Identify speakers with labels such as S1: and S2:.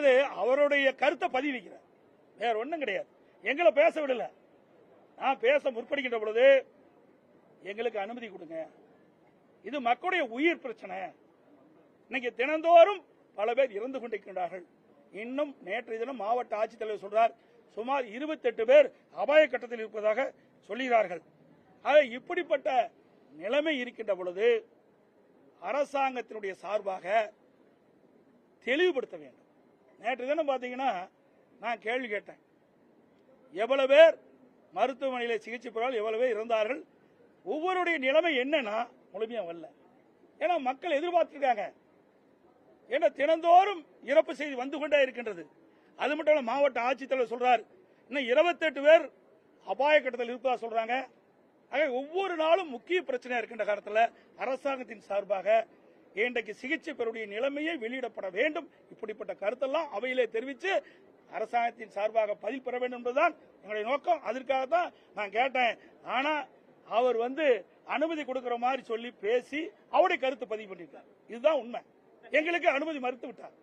S1: அதாவது அவருடைய கருத்தை பதிவு வைக்கிறார் வேற ஒன்றும் கிடையாது. எங்களை பேச விடல. நான் பேச முற்படுகின்ற பொழுது எங்களுக்கு அனுமதி கொடுங்க. இது மக்களுடைய உயிர் பிரச்சனை. இன்னைக்கு தினந்தோறும் பல பேர் இறந்து கொண்டிருக்கின்றார்கள். இன்னும் நேற்றைய தினம் மாவட்ட ஆட்சித்தலைவர் சொல்றார் சுமார் 28 பேர் அபாய கட்டத்தில் இருப்பதாக சொல்கிறார்கள். ஆக இப்படிப்பட்ட நிலைமை இருக்கின்ற பொழுது அரசாங்கத்தினுடைய சார்பாக தெளிவுபடுத்த வேண்டும். நேற்று தினம் பாத்தீங்கன்னா நான் கேள்வி கேட்டேன். எவ்வளவு பேர் மருத்துவமனையில் சிகிச்சை பெறால் எவ்வளவு பேர் இருந்தார்கள் ஒவ்வொருடைய நிலைமை என்னன்னா முழுமையா வரல. ஏன்னா மக்கள் எதிர்பார்த்திருக்காங்க. ஏன்னா தினந்தோறும் இறப்பு செய்தி வந்து கொண்டே இருக்கின்றது. அது மட்டும் இல்ல மாவட்ட ஆட்சித்தலைவர் சொல்றார். இன்னும் 28 பேர் அபாய கட்டத்தில் இருப்பதா சொல்றாங்க. ஆக ஒவ்வொரு நாளும் முக்கிய பிரச்சனையா இருக்கின்ற காலத்தில் அரசாங்கத்தின் சார்பாக இன்றைக்கு சிகிச்சை பெறக்கூடிய நிலைமையை வெளியிடப்பட வேண்டும். இப்படிப்பட்ட கருத்தெல்லாம் அவையிலே தெரிவித்து அரசாங்கத்தின் சார்பாக பதில் பெற வேண்டும் என்பதுதான் எங்களுடைய நோக்கம். அதற்காக தான் நான் கேட்டேன். ஆனா அவர் வந்து அனுமதி கொடுக்கிற மாதிரி சொல்லி பேசி அவருடைய கருத்து பதிவு பண்ணியிருக்கார் இதுதான் உண்மை. எங்களுக்கு அனுமதி மறுத்து விட்டார்.